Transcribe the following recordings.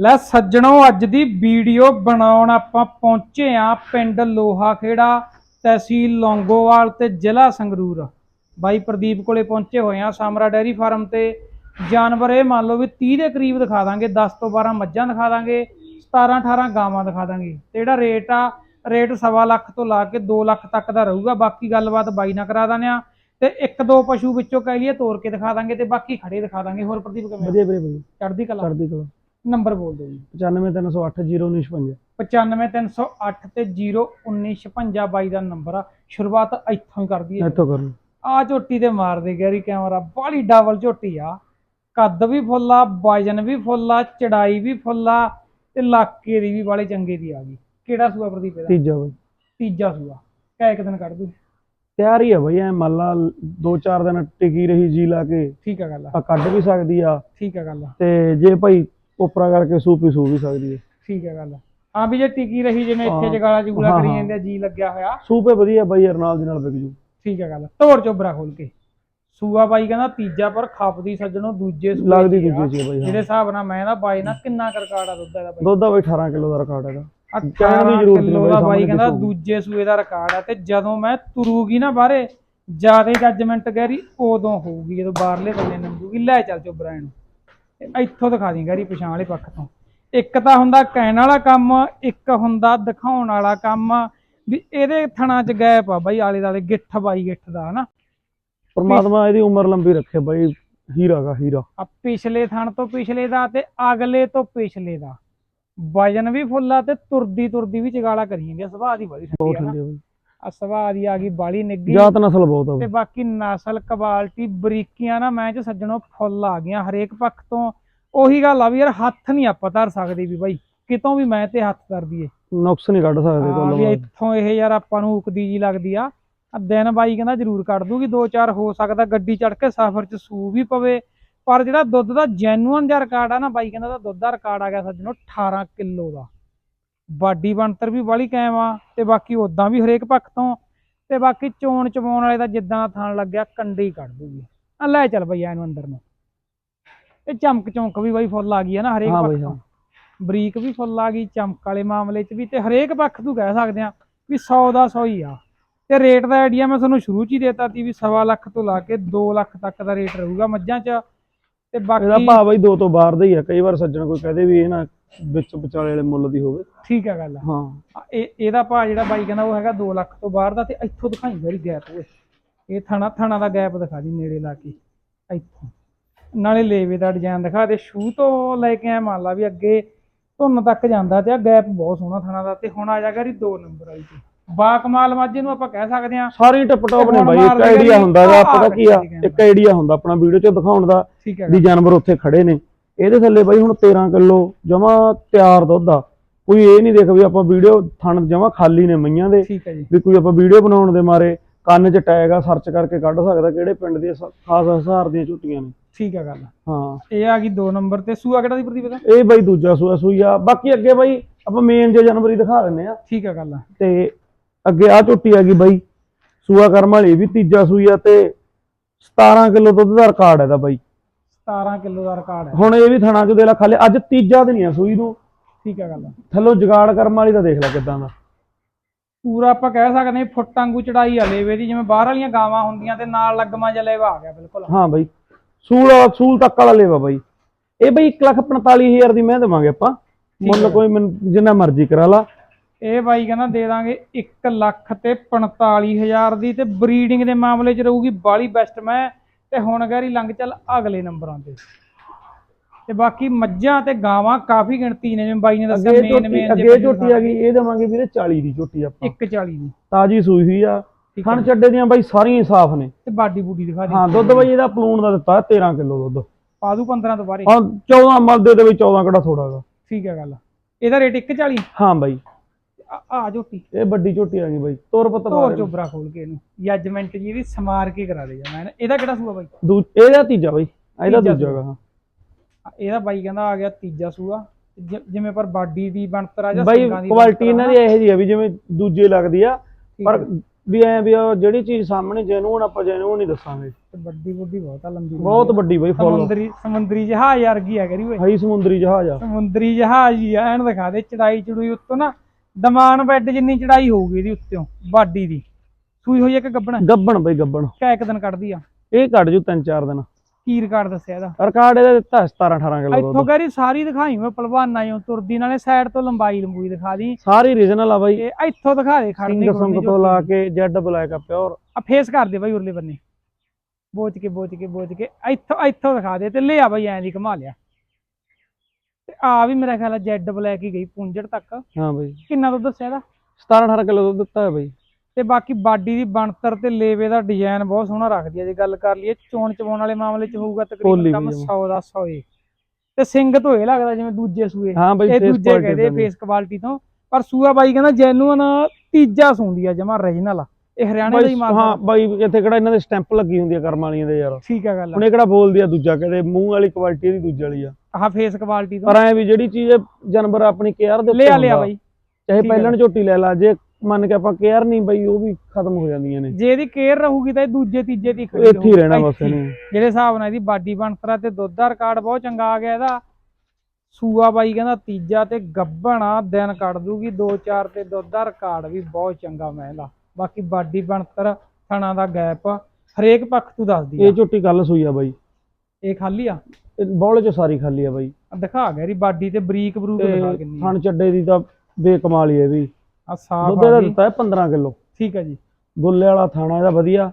ਲੈ ਸੱਜਣੋ ਅੱਜ ਦੀ ਵੀਡੀਓ ਬਣਾਉਣ ਆਪਾਂ ਪਹੁੰਚੇ ਆ ਪਿੰਡ ਲੋਹਾ ਖੇੜਾ ਤਹਿਸੀਲ ਲੌਂਗੋਵਾਲ ਤੇ ਜ਼ਿਲ੍ਹਾ ਸੰਗਰੂਰ। ਬਾਈ ਪ੍ਰਦੀਪ ਕੋਲੇ ਪਹੁੰਚੇ ਹੋਏ ਆ ਸਾਮਰਾ ਡੈਰੀ ਫਾਰਮ ਤੇ। ਜਾਨਵਰ ਇਹ ਮੰਨ ਲਓ ਵੀ 30 ਦੇ ਕਰੀਬ ਦਿਖਾ ਦਾਂਗੇ 10 ਤੋਂ 12 ਮੱਝਾਂ ਦਿਖਾ ਦਾਂਗੇ 17 18 ਗਾਵਾਂ ਦਿਖਾ ਦਾਂਗੇ। ਤੇ ਜਿਹੜਾ ਰੇਟ ਆ ਰੇਟ ਸਵਾ ਲੱਖ ਤੋਂ ਲਾ ਕੇ 2 ਲੱਖ ਤੱਕ ਦਾ ਰਹੂਗਾ। ਬਾਕੀ ਗੱਲਬਾਤ ਬਾਈ ਨਾਲ ਕਰਾ ਦਾਂਗੇ ਆ ਤੇ ਇੱਕ ਦੋ ਪਸ਼ੂ ਵਿੱਚੋਂ ਕਹਿ ਲਈਏ ਤੋੜ ਕੇ ਦਿਖਾ ਦਾਂਗੇ ਤੇ ਬਾਕੀ ਖੜੇ ਦਿਖਾ ਦਾਂਗੇ। ਹੋਰ ਪ੍ਰਦੀਪ ਕਿਵੇਂ? ਵਧੀਆ ਵੀਰੇ ਵਧੀਆ। ਚੜ੍ਹਦੀ ਕਲਾ। ਕਰਦੀ ਕੋਲ। ਨੰਬਰ ਬੋਲ ਦਿਓ ਜੀ। 95308 0956 95308 ਤੇ 01956 ਬਾਈ ਦਾ ਨੰਬਰ ਆ। ਸ਼ੁਰੂਆਤ ਇੱਥੋਂ ਹੀ ਕਰਦੀ ਹੈ ਇੱਥੋਂ ਕਰ ਲਓ। ਆ ਝੋਟੀ ਤੇ ਮਾਰਦੇ ਗੈਰੀ ਕੈਮਰਾ। ਬਾਲੀ ਡਬਲ ਝੋਟੀ ਆ। ਕੱਦ ਵੀ ਫੁੱਲ ਆ ਵਜਨ ਵੀ ਫੁੱਲ ਆ ਚੜਾਈ ਵੀ ਫੁੱਲ ਆ ਤੇ ਲਾਕੇ ਦੀ ਵੀ ਬਾਲੀ ਚੰਗੇ ਦੀ ਆ ਗਈ। ਕਿਹੜਾ ਸੂਆ ਪ੍ਰਦੀਪ ਇਹਦਾ? ਤੀਜਾ ਬਈ। ਤੀਜਾ ਸੂਆ। ਕੈ ਇੱਕ ਦਿਨ ਕੱਢ ਦੂ। ਤਿਆਰ ਹੀ ਆ ਬਈ ਐ ਮੰਨ ਲਾ ਦੋ ਚਾਰ ਦਿਨ ਟਿਕੀ ਰਹੀ ਜੀ ਲਾ ਕੇ। ਠੀਕ ਆ ਗੱਲ ਆ। ਆ ਕੱਢ ਵੀ ਸਕਦੀ ਆ। ਠੀਕ ਆ ਗੱਲ ਆ। ਤੇ ਜੇ ਭਾਈ ਉਪਰਾ ਕਰਕੇ ਸੂਪੀ ਸੂ ਵੀ ਸਕਦੀ ਹੈ। ਠੀਕ ਆ ਗੱਲ। ਹਾਂ ਵੀ ਜੇ ਟਿਕੀ ਰਹੀ ਜਿਵੇਂ ਇੱਥੇ ਹਾਂ। ਜਗਾਲਾ ਜੁਗਲਾ ਹਾਂ, ਕਰੀ ਹਾਂ। ਜਾਂਦੇ ਆ, ਜੀ ਲੱਗਿਆ ਹੋਇਆ। ਸੂਪੇ ਵਧੀਆ ਬਾਈ ਯਾਰ ਨਾਲ ਦੀ ਨਾਲ ਵਿਕ ਜੂ। ਠੀਕ ਹੈ ਗੱਲ। ਤੋੜ ਚੋਬਰਾ ਖੋਲ ਕੇ। ਸੂਆ ਬਾਈ ਕਹਿੰਦਾ ਤੀਜਾ ਪਰ ਖਪਦੀ ਸੱਜਣੋ ਦੂਜੇ ਸੂਏ ਲੱਗਦੀ ਦੀ ਆ। ਦੂਜੀ ਬਾਈ ਜਿਹੜੇ ਹਾਂ ਹਿਸਾਬ ਨਾਲ ਮੈਂ ਨਾ ਬਾਈ ਨਾ ਕਿੰਨਾ ਕਰਕਾੜ ਦੁੱਧ ਦਾ ਬਾਈ। ਦੁੱਧ ਦਾ ਬਾਈ 18 ਕਿਲੋ ਦਾ ਰਿਕਾਰਡ ਹੈਗਾ। ਕਹਿਣ ਦੀ 18 ਜ਼ਰੂਰਤ ਨੀ ਕਿਲੋ ਬਾਈ, ਦਾ ਬਾਈ ਸਾਹਮਣੇ ਕਹਿੰਦਾ। ਦੂਜੇ ਸੂਏ ਦਾ ਰਿਕਾਰਡ ਆ ਤੇ ਜਦੋਂ ਮੈਂ ਤੁਰੂਗੀ ਨਾ ਬਾਹਰੇ ਜਿਆਦੇ ਜੱਜਮੈਂਟ ਗੈਰੀ ਉਦੋਂ ਹੋਊਗੀ। ਜਦੋਂ ਬਾਹਰਲੇ ਬੰਦੇ ਨੰਗੂਗੀ ਲੈ ਚੱਲ ਚੋਬਰਾ ਇਹਨੂੰ ਇੱਥੋਂ ਦਿਖਾ ਦੀ ਗੈਰੀ ਪਛਾਣ ਵਾਲੇ ਪੱਖ ਤੋਂ। ਇੱਕ ਤਾਂ ਹੁੰਦਾ ਕਹਿਣ ਵਾਲਾ ਕੰਮ ਇੱਕ ਹੁੰਦਾ ਦਿਖਾਉਣ ਵਾਲਾ ਕੰਮ ਵੀ ਇਹਦੇ ਥਣਾ ਚ ਗੈਪ ਆ ਬਾਈ ਆਲੇ ਦਾਲੇ ਗਿੱਠ ਬਾਈ ਗਿੱਠ ਦਾ ਹਨਾ? ਪਰਮਾਤਮਾ ਇਹਦੀ ਉਮਰ ਲੰਬੀ ਰੱਖੇ ਬਾਈ ਹੀਰਾ ਗਾ ਹੀਰਾ। ਆ ਪਿਛਲੇ ਥਣ ਤੋਂ ਪਿਛਲੇ ਦਾ ਤੇ ਅਗਲੇ ਤੋਂ ਪਿਛਲੇ ਦਾ। ਵਜਨ ਵੀ ਫੁੱਲਾ ਤੇ ਤੁਰਦੀ ਤੁਰਦੀ ਵੀ ਚਗਾਲਾ ਕਰੀ ਜਾਂਦੀ ਆ ਸੁਭਾਅ ਦੀ ਬੜੀ ਠੰਡੀ ਆ ਨਾ ਆ ਸੁਭਾਅ ਦੀ ਆ ਗਈ ਬਾਲੀ ਨਿੱਗੀ ਜਾਤ ਨਸਲ ਬਹੁਤ ਆ ਤੇ। ਬਾਕੀ ਨਸਲ ਕੁਆਲਿਟੀ ਬਰੀਕੀਆਂ ਨਾ ਮੈਂ ਚ ਸੱਜਣੋਂ ਫੁੱਲ ਆ ਗਈਆਂ ਹਰੇਕ ਪੱਖ ਤੋਂ। ਉਹੀ ਗੱਲ ਆ ਵੀ ਯਾਰ ਹੱਥ ਨਹੀਂ ਆਪਾਂ ਧਰ ਸਕਦੇ ਵੀ ਬਾਈ ਕਿਤੋਂ ਵੀ ਮੈਂ ਤੇ ਹੱਥ ਧਰ ਦਈਏ ਨੁਕਸ ਨਹੀਂ ਕੱਢ ਸਕਦੇ ਕੋਲ ਵੀ ਇੱਥੋਂ ਇਹ ਯਾਰ ਆਪਾਂ ਨੂੰ ਉਕਦੀ ਜੀ ਲੱਗਦੀ ਆ। ਆ ਦਿਨ ਬਾਈ ਕਹਿੰਦਾ ਜ਼ਰੂਰ ਕੱਢ ਦੂਗੀ ਦੋ ਚਾਰ ਹੋ ਸਕਦਾ ਗੱਡੀ ਚੜ ਕੇ ਸਫ਼ਰ 'ਚ ਸੂ ਵੀ ਪਵੇ। ਪਰ ਜਿਹੜਾ ਦੁੱਧ ਦਾ ਜੈਨੂਅਨ ਜਿਹਾ ਰਿਕਾਰਡ ਆ ਨਾ ਬਾਈ ਕਹਿੰਦਾ ਦਾ ਦੁੱਧ ਦਾ ਰਿਕਾਰਡ ਆ ਗਿਆ ਸੱਜਣੋ 18 ਕਿਲੋ ਦਾ। ਬਾਡੀ ਬਣਤਰ ਵੀ ਬਾਲੀ ਕਾਇਮ ਆ ਤੇ ਬਾਕੀ ਉਦਾਂ ਵੀ ਹਰੇਕ ਪੱਖ ਤੋਂ ਤੇ ਬਾਕੀ ਚੋਣ ਚਵਾਉਣ ਵਾਲੇ ਦਾ ਜਿੱਦਾਂ ਥਣ ਲੱਗਿਆ ਕੰਡੇ ਕੱਢ ਦੂਗੀ। ਆ ਲੈ ਚੱਲ ਬਈ ਇਹਨੂੰ ਅੰਦਰ ਨੂੰ। ਇਹ ਚਮਕ ਚੌਂਕ ਵੀ ਬਾਈ ਫੁੱਲ ਆ ਗਈ ਆ ਨਾ ਹਰੇਕ ਪੱਖ ਤੋਂ। ਬਰੀਕ ਵੀ ਫੁੱਲ ਆ ਗਈ ਚਮਕ ਵਾਲੇ ਮਾਮਲੇ 'ਚ ਵੀ ਤੇ ਹਰੇਕ ਪੱਖ ਤੋਂ ਕਹਿ ਸਕਦੇ ਆ ਵੀ 100 ਦਾ 100 ਹੀ ਆ। ਤੇ ਰੇਟ ਦਾ ਆਈਡੀਆ ਮੈਂ ਤੁਹਾਨੂੰ ਸ਼ੁਰੂ 'ਚ ਹੀ ਦੇਤਾ ਸੀ ਵੀ ਸਵਾ ਲੱਖ ਤੋਂ ਲਾ ਕੇ 2 ਲੱਖ ਤੱਕ ਦਾ ਰੇਟ ਰਹੂਗਾ ਮੱਝਾਂ 'ਚ। ਤੇ ਇਹਦਾ ਬਾਕੀ ਭਾਅ ਬਾਈ ਦੋ ਤੋਂ ਬਾਹਰ ਦਾ ਹੀ ਆ। ਕਈ ਵਾਰ ਸੱਜਣ ਕੋਈ ਕਹਦੇ ਵੀ ਇਹ ਨਾ ਵਿੱਚ ਵਿਚਾਲੇ ਵਾਲੇ ਮੁੱਲ ਦੀ ਹੋਵੇ। ਠੀਕ ਆ ਗੱਲ ਹਾਂ। ਆ, ਇਹ ਇਹਦਾ ਭਾਅ ਜਿਹੜਾ ਬਾਈ ਕਹਿੰਦਾ ਉਹ ਹੈਗਾ 2 ਲੱਖ ਤੋਂ ਬਾਹਰ ਦਾ ਤੇ ਇੱਥੋਂ ਦਿਖਾਈ ਮੇਰੀ ਗੈਪ ਓਏ। ਇਹ ਥਣਾ ਥਣਾ ਦਾ ਗੈਪ ਦਿਖਾ ਦੀ ਨੇੜੇ ਲਾ ਕੇ। ਇੱਥੋਂ। ਨਾਲੇ ਲੇਵੇ ਦਾ ਡਿਜ਼ਾਈਨ ਦਿਖਾ ਦੇ। ਸ਼ੂ ਤੋਂ ਲੈ ਕੇ ਆ ਮੰਨ ਲਾ ਵੀ ਅੱਗੇ। ਧੁੰਨ ਤੱਕ ਜਾਂਦਾ ਤੇ ਆ ਗੈਪ ਬਹੁਤ ਸੋਹਣਾ ਥਣਾ ਦਾ। ਤੇ ਹੁਣ ਆ ਜਾਗਾ ਰੀ 2 ਨੰਬਰ ਵਾਲੀ ਤੇ। ਬਾ ਕਮਾਲ ਮਾਝੇ ਨੂੰ ਆਪਾਂ ਕਹਿ ਸਕਦੇ ਆ ਸਾਰੇ ਟਿਪ ਟੌਪ ਨੇ ਬਾਈ ਇੱਕ ਆਈਡੀਆ ਹੁੰਦਾ ਆਹ ਪਤਾ ਕੀ ਆ? ਇੱਕ ਆਈਡੀਆ ਹੁੰਦਾ ਆਪਣਾ ਵੀਡੀਓ 'ਚ ਦਿਖਾਉਣ ਦਾ ਵੀ ਜਾਨਵਰ ਉੱਥੇ ਖੜੇ ਨੇ। ਇਹਦੇ ਥੱਲੇ ਬਾਈ ਹੁਣ 13 ਕਿਲੋ ਜਮਾ ਤਿਆਰ ਦੁੱਧ ਆ। ਕੋਈ ਇਹ ਨਹੀਂ ਦੇਖ ਵੀ ਆਪਾਂ ਵੀਡੀਓ ਥਣ ਜਮਾ ਖਾਲੀ ਨੇ ਮਈਆਂ ਦੇ। ਵੀ ਕੋਈ ਆਪਾਂ ਵੀਡੀਓ ਬਣਾਉਣ ਦੇ ਮਾਰੇ ਕੰਨ 'ਚ ਟੈਗ ਆ ਸਰਚ ਕਰਕੇ ਕੱਢ ਸਕਦਾ ਕਿਹੜੇ ਪਿੰਡ ਸ- ਖਾਸ ਹਸਾਰ ਦੀਆਂ ਝੁੱਟੀਆਂ ਨੇ। ਠੀਕ ਹੈ ਗੱਲ। ਹਾਂ। ਇਹ ਆ ਗਈ 2 ਨੰਬਰ ਤੇ। ਸੂਆ ਕਿਹੜਾ ਦੀ ਪ੍ਰਦੀਪ ਦਾ ਇਹ ਬਾਈ ਦੂਜਾ ਸੂਆ ਸੂਈ ਆ। ਬਾਕੀ ਅੱਗੇ ਬਾਈ ਆਪਾਂ ਮੇਨ ਜੋ ਜਨਵਰੀ ਦਿਖਾ ਦਿੰਨੇ ਆ। ਠੀਕ ਹੈ ਗੱਲ। ਤੇ ਅੱਗੇ ਆ ਝੁੱਟੀ ਆ ਗਈ ਬਾਈ। ਸੂਆ ਕਰਮ ਵਾਲੀ ਵੀ ਤੀਜਾ ਸੂਈ ਆ ਤੇ 17 ਕਿਲੋ ਦੁੱਧ ਦਾ ਰਿਕਾਰਡ ਇਹਦਾ ਬਾਈ। 17 ਕਿਲੋ ਦਾ ਰਿਕਾਰਡ ਹੈ ਹੁਣ ਇਹ ਵੀ ਥਣਾ ਚ ਦੇ ਲਾ ਖਾਲੇ। ਅੱਜ ਤੀਜਾ ਦਿਨ ਆ ਸੂਈ ਨੂੰ। ਠੀਕ ਹੈ ਗੱਲ ਥੱਲੋਂ ਜਗਾੜ ਕਰਮ ਵਾਲੀ ਦਾ ਦੇਖ ਲੈ ਕਿਦਾਂ ਦਾ। ਪੂਰਾ ਆਪਾਂ ਕਹਿ ਸਕਦੇ ਹਾਂ ਫੁੱਟ ਵਾਂਗੂ ਚੜਾਈ ਆ ਲੇਵੇ ਦੀ। ਜਿਵੇਂ ਬਾਹਰ ਵਾਲੀਆਂ ਗਾਵਾਂ ਹੁੰਦੀਆਂ ਤੇ ਨਾਲ ਲੱਗਮਾ ਜਿਹਾ ਲੇਵਾ ਆ ਗਿਆ ਬਿਲਕੁਲ। ਹਾਂ ਬਾਈ। ਸੂਲ ਸੂਲ ਤੱਕ ਵਾਲਾ ਲੇਵਾ ਬਾਈ। ਇਹ ਬਾਈ 145000 ਦੀ ਮੈਂ ਦੇਵਾਂਗੇ ਆਪਾਂ। ਮੁੱਲ ਕੋਈ ਮੈਨੂੰ ਜਿੰਨਾ ਮਰਜ਼ੀ ਕਰਾ ਲਾ। ਇਹ ਬਾਈ ਕਹਿੰਦਾ ਦੇ ਦਾਂਗੇ 1 ਲੱਖ ਤੇ 45000 ਦੀ ਤੇ ਬਰੀਡਿੰਗ ਦੇ ਮਾਮਲੇ 'ਚ ਰਹੂਗੀ ਬਾਲੀ ਬੈਸਟ ਮੈਂ ਤੇ ਹੁਣ ਗੈਰੀ ਲੰਘ ਚੱਲ ਅਗਲੇ ਨੰਬਰਾਂ ਤੇ। ਤੇ ਬਾਕੀ ਮੱਝਾਂ ਤੇ ਗਾਵਾਂ ਕਾਫੀ ਗਿਣਤੀ ਨੇ ਜਿਵੇਂ ਬਾਈ ਨੇ ਦੱਸਿਆ ਮੇਨ ਮੇਨ ਅੱਗੇ ਝੋਟੀ ਆ ਗਈ ਇਹ ਦੇਵਾਂਗੇ ਵੀਰੇ 40 ਦੀ ਝੋਟੀ ਆਪਾਂ। 140 ਦੀ। ਤਾਜੀ ਸੂਈ ਹੋਈ ਆ। ਖਣ ਛੱਡੇ ਦੀਆਂ ਬਾਈ ਸਾਰੀਆਂ ਸਾਫ਼ ਨੇ। ਤੇ ਬਾਡੀ ਬੂਡੀ ਦਿਖਾ ਦੇ। ਹਾਂ ਦੁੱਧ ਬਾਈ ਇਹਦਾ ਪਲੂਣ ਦਾ ਦਿੱਤਾ 13 ਕਿਲੋ ਦੁੱਧ। ਪਾ ਦੂ 15 ਤੋਂ ਬਾਰੇ ਹਾਂ 14 ਮਲਦੇ ਦੇ ਵਿੱਚ 14 ਕਿਹੜਾ ਥੋੜਾ ਗਾ ਠੀਕ ਹੈ ਗੱਲ। ਇਹਦਾ ਰੇਟ 140 ਹਾਂ ਬਾਈ। ਆ- ਆ ਝੋਟੀ। ਇਹ ਵੱਡੀ ਝੋਟੀ ਆ ਗਈ ਬਾਈ ਤੋਰ ਪੱਤ ਤੋਰ ਚੋਬਰਾ ਖੋਲ ਕੇ ਇਹਨੂੰ। ਜੱਜਮੈਂਟ ਜੀ ਇਹਦੀ ਸਮਾਰ ਕੇ ਕਰਾ ਦੇ ਜਾ ਮੈਂ ਇਹਦਾ ਕਿਹੜਾ ਸੂਆ ਬਾਈ? ਦੂ ਇਹਦਾ ਤੀਜਾ ਬਾਈ ਇਹਦਾ ਤੀਜਾ ਦੂਜਾ ਗਾ ਹਾਂ। ਆ ਇਹਦਾ ਬਾਈ ਕਹਿੰਦਾ ਆ ਗਿਆ ਤੀਜਾ ਸੂਆ। ਜ- ਜਿਵੇਂ ਪਰ ਬਾਡੀ ਦੀ ਬਣਤਰ ਆ ਜਾਂ ਬਾਈ ਸਿੰਗਾਂ ਦੀ ਕੁਆਲਿਟੀ ਬਣਤਰ ਆ। ਇਹਨਾਂ ਦੀ ਇਹੋ ਜਿਹੀ ਆ ਵੀ ਜਿਵੇਂ ਦੂਜੇ ਲੱਗਦੀ ਆ ਠੀਕ ਪਰ ਹੈ। ਵੀ ਐ ਵੀ ਉਹ ਜਿਹੜੀ ਚੀਜ਼ ਸਾਹਮਣੇ ਜੈਨੂਨ ਆਪਾਂ ਜੈਨੂਨ ਹੀ ਦੱਸਾਂਗੇ। ਤੇ ਵੱਡੀ ਵੱਡੀ ਬਹੁਤ ਆ ਲੰਬੀ ਬਹੁਤ ਵੱਡੀ ਬਈ ਫੁੱਲ ਸਮੁੰਦਰੀ ਸਮੁੰਦਰੀ ਜਹਾਜ਼ ਵਰਗੀ ਆ ਕਰੀ ਓਏ। ਹਾਈ ਸਮੁੰਦਰੀ ਜਹਾਜ਼ ਆ। ਸਮੁੰਦਰੀ ਜਹਾਜ਼ ਹੀ ਆ ਐਨ ਦਿਖਾ ਦੇ ਚੜਾਈ ਚੜੂਈ ਉੱਤੋਂ ਨਾ ਦਮਾਨ ਬੈੱਡ ਜਿੰਨੀ ਚੜਾਈ ਹੋਊਗੀ ਇਹਦੀ ਉੱਤੋਂ ਬਾਡੀ ਦੀ। ਸੂਈ ਹੋਈ ਆ ਕਿ ਗੱਬਣ? ਗੱਬਣ ਬਈ ਗੱਬਣ। ਕਿਆ ਇੱਕ ਦਿਨ ਕੱਢਦੀ ਆ? ਇਹ ਕੱਢ ਜੂ ਤਿੰਨ ਚਾਰ ਦਿਨ। ਕੀ ਰਿਕਾਰਡ ਦੱਸਿਆ ਇਹਦਾ। ਰਿਕਾਰਡ ਇਹਦਾ ਦਿੱਤਾ 17 18 ਕਿਲੋ ਇੱਥੋਂ ਦੁੱਧ ਕਰੀ ਸਾਰੀ ਦਿਖਾਈ ਮੈਂ ਪਹਿਲਵਾਨਾਂ ਚੋਂ ਤੁਰਦੀ ਨਾਲੇ ਸਾਈਡ ਤੋਂ ਲੰਬਾਈ ਲੰਬੂਈ ਦਿਖਾ ਦੀ। ਸਾਰੀ ਰੀਜਨਲ ਆ ਬਾਈ। ਇਹ ਇੱਥੋਂ ਦਿਖਾ ਦੇ ਖੜਨੀ ਸਿੰਘ ਤੋਂ ਲਾ ਕੇ ਜੈਡ ਬਲੈਕ ਆ ਪਿਓਰ ਆ ਫੇਸ ਕਰ ਦੇ ਬਾਈ ਉਰਲੇ ਬੰਨੇ। ਬੋਚ ਕੇ ਬੋਚ ਕੇ ਬੋਚ ਕੇ। ਇੱਥੋਂ ਇੱਥੋਂ ਦਿਖਾ ਦੇ ਤੇ ਲਿਆ ਬਾਈ ਐਂ ਦੀ ਘਮਾ ਲਿਆ। ਤੇ ਆ ਵੀ ਮੇਰਾ ਖਿਆਲ ਆ ਜੈਡ ਬਲੈਕ ਹੀ ਗਈ ਪੁੰਜੜ ਤੱਕ। ਹਾਂ ਬਾਈ। ਕਿੰਨਾ ਦੁੱਧ ਦੱਸਿਆ ਇਹਦਾ? 17 18 ਕਿਲੋ ਦੁੱਧ ਦਿੱਤਾ ਹੈ ਬਾਈ। ਤੇ ਬਾਕੀ ਬਾਡੀ ਦੀ ਬਣਤਰ ਤੇ ਲੇਵੇ ਦਾ ਡਿਜ਼ਾਈਨ ਬਹੁਤ ਸੋਹਣਾ ਰੱਖਦੀ ਹੈ ਜੇ ਗੱਲ ਕਰ ਲਈਏ ਚੋਣ ਚਵਾਉਣ ਵਾਲੇ ਮਾਮਲੇ 'ਚ ਹੋਊਗਾ ਤਕਰੀਬਨ ਕੰਮ ਵੀ ਜਮਾਂ। 100 ਦਾ 100 ਏ। ਤੇ ਸਿੰਘ ਤੋਂ ਇਹ ਲੱਗਦਾ ਜਿਵੇਂ ਦੂਜੇ ਸੂਏ। ਹਾਂ ਬਾਈ ਇਹ ਦੂਜੇ ਕਹਦੇ ਦੀ। ਫੇਸ ਕੁਆਲਿਟੀ ਤੋਂ। ਪਰ ਸੂਆ ਬਾਈ ਕਹਿੰਦਾ ਜੈਨੂਨ ਤੀਜਾ ਸੂੰਦੀ ਆ ਜਮਾ ਰੀਜਨਲ ਇਹ ਹਰਿਆਣੇ ਦਾ ਹੀ ਮਾਲ ਹਾਂ ਬਾਈ ਇੱਥੇ ਕਿਹੜਾ ਇਹਨਾਂ ਦੇ ਸਟੈਂਪ ਲੱਗੀ ਹੁੰਦੀ ਆ ਕਰਮ ਵਾਲੀਆਂ ਦੇ ਯਾਰ। ਠੀਕ ਆ ਗੱਲ ਹੁਣ ਇਹ ਕਿਹੜਾ ਬੋਲਦੀ ਆ ਦੂਜਾ ਕਹਿੰਦੇ ਮੂੰਹ ਵਾਲੀ ਕੁਆਲਿਟੀ ਇਹਦੀ ਦੂਜੇ ਵਾਲੀ ਆ। ਆਹ ਫੇਸ ਕੁਆਲਿਟੀ ਤੋਂ। ਪਰ ਐ ਵੀ ਜਿਹੜੀ ਚੀਜ਼ ਜਾਨਵਰ ਆਪਣੀ ਕੇਅਰ ਦੇ ਉੱਤੇ ਲਿਆ ਲਿਆ ਬਾਈ। ਚਾਹੇ। ਪਹਿਲਣ ਝੋਟੀ ਲੈ ਲਾ ਜੇ ਮੰਨ ਕੇ ਆਪਾਂ ਕੇਅਰ ਨਹੀਂ ਬਈ ਉਹ ਵੀ ਖਤਮ ਹੋ ਜਾਂਦੀਆਂ ਨੇ। ਜੇ ਇਹਦੀ ਕੇਅਰ ਰਹੂਗੀ ਤਾਂ ਇਹ ਦੂਜੇ ਤੀਜੇ ਦੀ ਖੜੀ ਇੱਥੇ ਹੀ ਰਹਿਣਾ ਬਸ ਹੀ। ਇਹਨੇ। ਜਿਹੜੇ ਹਿਸਾਬ ਨਾਲ ਇਹਦੀ ਬਾਡੀ ਬਣਤਰਾ ਤੇ ਦੁੱਧ ਦਾ ਰਿਕਾਰਡ ਬਹੁਤ ਚੰਗਾ ਆ ਗਿਆ ਇਹਦਾ। ਸੂਆ ਬਾਈ ਕਹਿੰਦਾ ਤੀਜਾ ਤੇ ਗੱਭਣਾ ਦਿਨ ਕੱਢ ਦੂਗੀ 2-4 ਤੇ ਦੁੱਧ ਦਾ ਰਿਕਾਰਡ ਵੀ ਬਹੁਤ ਚੰਗਾ ਮਹਿਲਾ ਬਾਕੀ ਬਾਡੀ ਬਣਤਰ ਥਣਾ ਦਾ ਗੈਪ ਹਰੇਕ ਪੱਖ ਤੋਂ ਦੱਸਦੀ ਇਹ ਝੋਟੀ ਕੱਲ ਸੂਈ ਆ ਬਾਈ। ਇਹ ਖਾਲੀ ਆ? ਇਹ ਬੌਲੇ ਚ ਸਾਰੀ ਖਾਲੀ ਆ ਬਾਈ। ਆਹ ਦਿਖਾ ਗਿਆ ਇਹਦੀ ਬਾਡੀ ਤੇ ਬਰੀਕ ਬਰੂਕ ਦਿਖਾ ਕਿੰਨੀ ਆ। ਥਣ ਚੱਡੇ ਦੀ ਤਾਂ ਬੇਕਮਾਲ ਹੀ ਹੈ ਵੀ ਆਹ ਸਾਫ਼ ਦੁੱਧ ਆ ਗਈ ਦਿੱਤਾ ਹੈ 15 ਕਿਲੋ। ਠੀਕ ਆ ਜੀ। ਗੁੱਲੇ ਵਾਲਾ ਥਾਣਾ ਇਹਦਾ ਵਧੀਆ।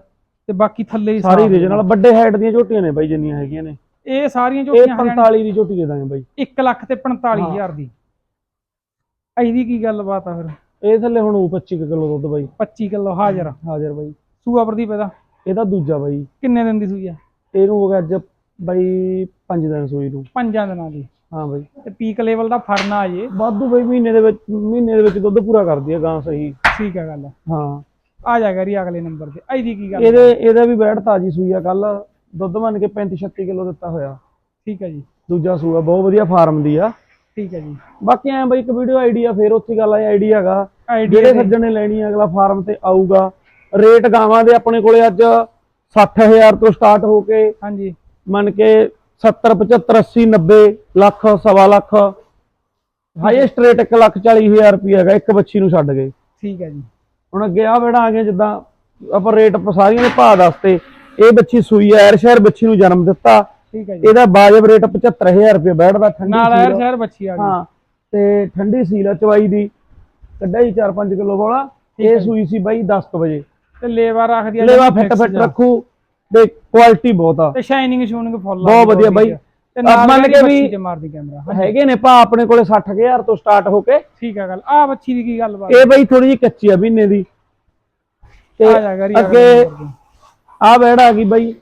ਤੇ ਬਾਕੀ ਥੱਲੇ ਹੀ ਸਾਰੀ ਰੀਜਨਲ ਵੱਡੇ ਹਾਈਟ ਦੀਆਂ ਝੋਟੀਆਂ ਨੇ ਬਾਈ ਜਿੰਨੀਆਂ ਹੈਗੀਆਂ ਨੇ। ਇਹ ਸਾਰੀਆਂ ਇਹ ਝੋਟੀਆਂ ਹਰਿਆਣੇ 45 ਦੀ ਝੋਟੀ ਦੇ ਦਾਂਗੇ ਬਾਈ। 1 ਲੱਖ ਤੇ 45000 ਦੀ। ਇਹਦੀ ਕੀ ਗੱਲਬਾਤ ਆ ਫਿਰ? ਇਹ ਥੱਲੇ ਹੁਣ ਉਹ 25 ਕਿਲੋ ਦੁੱਧ ਬਾਈ। 25 ਕਿਲੋ ਹਾਜ਼ਰ। ਹਾਜ਼ਰ ਬਾਈ। ਸੂਆ ਪ੍ਰਦੀਪ ਇਹਦਾ? ਇਹਦਾ ਦੂਜਾ ਬਾਈ। ਕਿੰਨੇ ਦਿਨ ਦੀ ਸੂਈ ਆ? ਇਹਨੂੰ ਹੋ ਗਿਆ ਅੱਜ ਬਾਈ 5 ਦਿਨ ਸੂਈ ਨੂੰ। ਪੰਜਾਂ ਦਿਨਾਂ ਦੀ। ਹਾਂ ਬਾਈ। ਤੇ ਪੀਕ ਲੈਵਲ ਦਾ ਫੜਨਾ ਅਜੇ ਵਾਧੂ ਬਾਈ ਮਹੀਨੇ ਦੇ ਵਿੱਚ ਮਹੀਨੇ ਦੇ ਵਿੱਚ ਦੁੱਧ ਪੂਰਾ ਕਰਦੀ ਹੈ ਗਾਂ ਸਹੀ। ਠੀਕ ਆ ਗੱਲ। ਹਾਂ। ਆ ਜਾ ਕਰੀ ਅਗਲੇ ਨੰਬਰ ਤੇ। ਇਹਦੀ ਕੀ ਗੱਲ? ਇਹਦੇ ਇਹਦਾ ਵੀ ਬੈਠ ਤਾਜੀ ਸੂਈ ਆ ਕੱਲ ਦੁੱਧ ਮੰਨ ਕੇ 35 36 ਕਿਲੋ ਦਿੱਤਾ ਹੋਇਆ। ਠੀਕ ਹੈ ਜੀ। ਦੂਜਾ ਸੂਆ ਬਹੁਤ ਵਧੀਆ ਫਾਰਮ ਦੀ ਆ। ਠੀਕ ਹੈ ਜੀ। ਬਾਕੀ ਐ ਬਾਈ ਇੱਕ ਵੀਡੀਓ ਆਈਡੀਆ ਫੇਰ ਉੱਥੇ ਗੱਲ ਆ ਆਈਡੀਆ ਹੈਗਾ। ਜਿਹੜੇ ਸੱਜਣ ਨੇ ਲੈਣੀ ਆ ਅਗਲਾ ਫਾਰਮ ਤੇ ਆਊਗਾ। ਰੇਟ ਗਾਵਾਂ ਦੇ ਆਪਣੇ ਕੋਲੇ ਅੱਜ 60000 ਤੋਂ ਸਟਾਰਟ ਹੋ ਕੇ ਹਾਂਜੀ। ਮੰਨ ਕੇ 70 75 80 90 ਲੱਖ ਸਵਾ ਲੱਖ। ਹਾਈਐਸਟ ਰੇਟ 1 ਲੱਖ 40000 ਰੁਪਏ ਹੈਗਾ ਇੱਕ ਬੱਚੀ ਨੂੰ ਛੱਡ ਗਏ ਠੀਕ ਹੈ ਜੀ। ਹੁਣ ਅੱਗੇ ਆ ਬੇੜਾ ਆ ਗਿਆ ਜਿੱਦਾਂ ਆਪਾਂ ਰੇਟ ਸਾਰੀਆਂ ਦੇ ਭਾਅ ਦੱਸਤੇ। ਇਹ ਬੱਚੀ ਸੂਈ ਐ ਸ਼ਹਿਰ ਬੱਚੀ ਨੂੰ ਜਨਮ ਦਿੱਤਾ। ਠੀਕ ਹੈ ਜੀ। ਇਹਦਾ ਬਾਜਬ ਰੇਟ 75000 ਰੁਪਏ ਬੈਠਦਾ ਠੰਡੀ ਨਾਲ ਐਰ। ਸ਼ਹਿਰ ਬੱਚੀ ਆ ਗਈ। ਹਾਂ ਤੇ ਠੰਡੀ ਸੀਲ ਚਵਾਈ ਦੀ। ਕੱਢਿਆ ਹੀ 4-5 ਕਿਲੋ ਵਾਲਾ ਇਹ। ਸੂਈ ਸੀ ਬਾਈ 10 ਕੁ ਵਜੇ। ਤੇ ਲੇਵਾ ਰੱਖਦੀ ਆ ਲੇਵਾ ਫਿੱਟ ਫਿੱਟ। ਰੱਖੂ। ਤੇ ਕੁਆਲਿਟੀ ਬਹੁਤ ਆ। ਤੇ ਸ਼ਾਈਨਿੰਗ ਸ਼ੂਨਿੰਗ ਫੁੱਲ ਬਹੁਤ ਵਧੀਆ ਬਾਈ। ਮੰਨ ਕੇ ਵੀ- ਮਾਰਦੀ ਕੈਮਰਾ ਹੈਗੇ ਨੇ ਭਾ ਆਪਣੇ ਕੋਲੇ 60000 ਤੋਂ ਸਟਾਰਟ ਹੋ ਕੇ। ਠੀਕ ਆ ਗੱਲ। ਆ ਬੱਚੀ ਦੀ ਕੀ ਗੱਲਬਾਤ? ਇਹ ਬਈ ਥੋੜੀ ਜਿਹੀ ਕੱਚੀ ਆ ਮਹੀਨੇ ਦੀ। ਤੇ ਜਾ ਅੱਗੇ ਆ ਬੈੜ ਆ ਗਈ ਬਾਈ।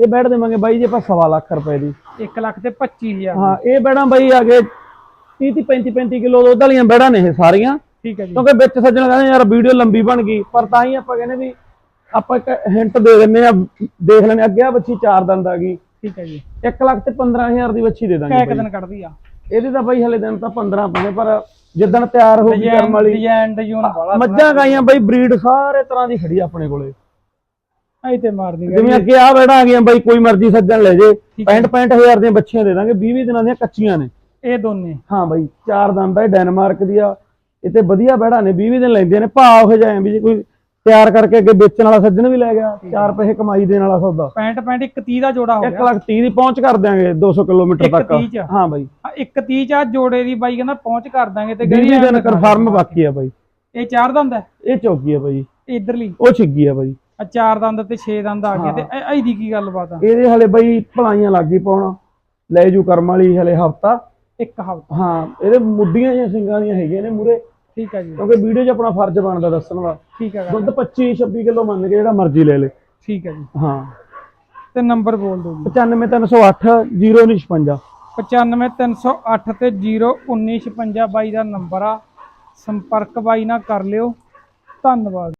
ਇਹ ਬੈੜ ਦੇਵਾਂਗੇ ਬਾਈ ਜੇ ਆਪਾਂ ਸਵਾ ਲੱਖ ਰੁਪਏ ਦੀ। 1 ਲੱਖ ਤੇ 25000 ਹਾਂ ਇਹ ਬੈੜਾਂ ਬਾਈ ਆ ਗਏ 30 30 35 35 ਕਿਲੋ ਦੁੱਧ ਵਾਲੀਆਂ ਬੈੜਾਂ ਨੇ ਇਹ ਸਾਰੀਆਂ। ਠੀਕ ਹੈ ਜੀ। ਕਿਉਂਕਿ ਵਿੱਚ ਸੱਜਣ ਕਹਿੰਦੇ ਯਾਰ ਵੀਡੀਓ ਲੰਬੀ ਬਣ ਗਈ ਪਰ ਤਾਂ ਹੀ ਆਪਾਂ ਕਹਿੰਦੇ ਵੀ ਆਪਾਂ ਇੱਕ ਹਿੰਟ ਦੇ ਦਿੰਨੇ ਆ ਦੇਖ ਲੈਣੇ ਅੱਗੇ ਆ ਬੱਚੀ ਚਾਰ ਦੰਦ ਆ ਗਈ। ਠੀਕ ਹੈ ਜੀ। 1 ਲੱਖ ਤੇ 15000 ਦੀ ਬੱਚੀ ਦੇ ਦਾਂਗੇ ਬਾਈ। ਦਿਨ ਕੱਢਦੀ ਆ। ਇਹਦੇ ਤਾਂ ਬਾਈ ਹਲੇ ਦਿਨ ਤਾਂ 15 ਪਏ ਪਰ ਜਿੱਦਣ ਤਿਆਰ ਹੋ ਗਈ ਕਰਮ ਵਾਲੀ ਡਿਜ਼ਾਈਨ ਡਿਜ਼ਾਈਨ ਬੜਾ ਮੱਝਾਂ ਗਾਈਆਂ ਬਾਈ ਬਰੀਡ ਸਾਰੇ ਤਰ੍ਹਾਂ ਦੀ ਖੜੀ ਆਪਣੇ ਕੋਲੇ। ਐ ਤੇ ਮਾਰਦੀ ਜਿਵੇਂ ਅੱਗੇ ਆ ਬੈੜਾ ਆ ਗਈਆਂ ਬਾਈ ਕੋਈ ਮਰਜ਼ੀ ਸੱਜਣ ਲੈ ਜੇ। ਠੀਕ ਹੈ। 65 65000 ਦੀਆਂ ਬੱਚੀਆਂ ਦੇ ਦਾਂਗੇ 20 20 ਦਿਨਾਂ ਦੀਆਂ ਕੱਚੀਆਂ ਨੇ। ਇਹ ਦੋਨੇ। ਹਾਂ ਬਾਈ ਚਾਰ ਦੰਦ ਇਹ ਡੈਨਮਾਰਕ ਦੀ ਆ। ਇਹ ਤੇ ਵਧੀਆ ਬੈੜਾ ਨੇ 20 20 ਦਿਨ ਲੈਂਦੀਆਂ ਨੇ। ਭਾਅ ਉਹ ਜਾਏ ਵੀ ਜੇ ਕੋਈ ਤਿਆਰ ਕਰਕੇ ਅੱਗੇ ਵੇਚਣ ਵਾਲਾ ਸੱਜਣ ਵੀ ਲੈ ਗਿਆ ਚਾਰ ਪੈਸੇ ਕਮਾਈ ਦੇਣ ਵਾਲਾ ਸੌਦਾ। 65 65 ਇੱਕ 30 ਦਾ ਜੋੜਾ ਹੋ 1 ਗਿਆ। ਲੱਖ 30 ਦੀ ਪਹੁੰਚ ਕਰ ਦਿਆਂਗੇ 200 ਕਿਲੋਮੀਟਰ ਤੱਕ। ਹਾਂ ਬਾਈ। ਆ, ਇੱਕ 30 ਚ ਜੋੜੇ ਦੀ ਬਾਈ ਕਹਿੰਦਾ ਪਹੁੰਚ ਕਰ ਦਾਂਗੇ ਤੇ 20 ਗਰੀ ਦਿਨ ਕਨਫਰਮ ਬਾਕੀ ਆ ਬਾਈ। ਇਹ ਚਾਰ ਦੰਦ ਹੈ? ਇਹ ਚੌਕੀ ਆ ਬਾਈ। ਇਧਰਲੀ? ਉਹ ਛਿੱਗੀ ਆ ਬਾਈ। ਆ ਚਾਰ ਦੰਦ ਤੇ 6 ਦੰਦ ਆ ਗਏ ਤੇ ਇਹ- ਇਹਦੀ ਕੀ ਗੱਲਬਾਤ ਆ? ਇਹਦੇ ਹਲੇ ਬਾਈ ਭਲਾਈਆਂ ਲੱਗ ਪਾਉਣਾ। ਲੈ ਜੂ ਕਰਮ ਵਾਲੀ ਹਲੇ ਹਫਤਾ। ਇੱਕ ਹਫ਼ਤਾ। ਹਾਂ ਇਹਦੇ ਮੁੱਢੀਆਂ ਜਾਂ ਸਿੰਘਾਂ ਦੀਆਂ ਹੈਗੀਆਂ ਨੇ ਮੂਰੇ। ਠੀਕ ਹੈ ਜੀ। ਕਿਉਂਕਿ ਵੀਡੀਓ 'ਚ ਆਪਣਾ ਫਰਜ਼ ਬਣਦਾ ਦੱਸਣ ਦਾ। ਠੀਕ ਹੈ ਦੁੱਧ 25 26 ਕਿਲੋ ਮੰਨ ਕੇ ਜਿਹੜਾ ਮਰਜ਼ੀ ਲੈ ਲੇ। ਠੀਕ ਹੈ ਜੀ। ਹਾਂ। ਤੇ ਨੰਬਰ ਬੋਲ ਦਿਓ ਜੀ। 95308 0956 95308 ਤੇ 01956 ਬਾਈ ਦਾ ਨੰਬਰ ਆ। ਸੰਪਰਕ ਬਾਈ ਨਾਲ ਕਰ ਲਿਓ। ਧੰਨਵਾਦ।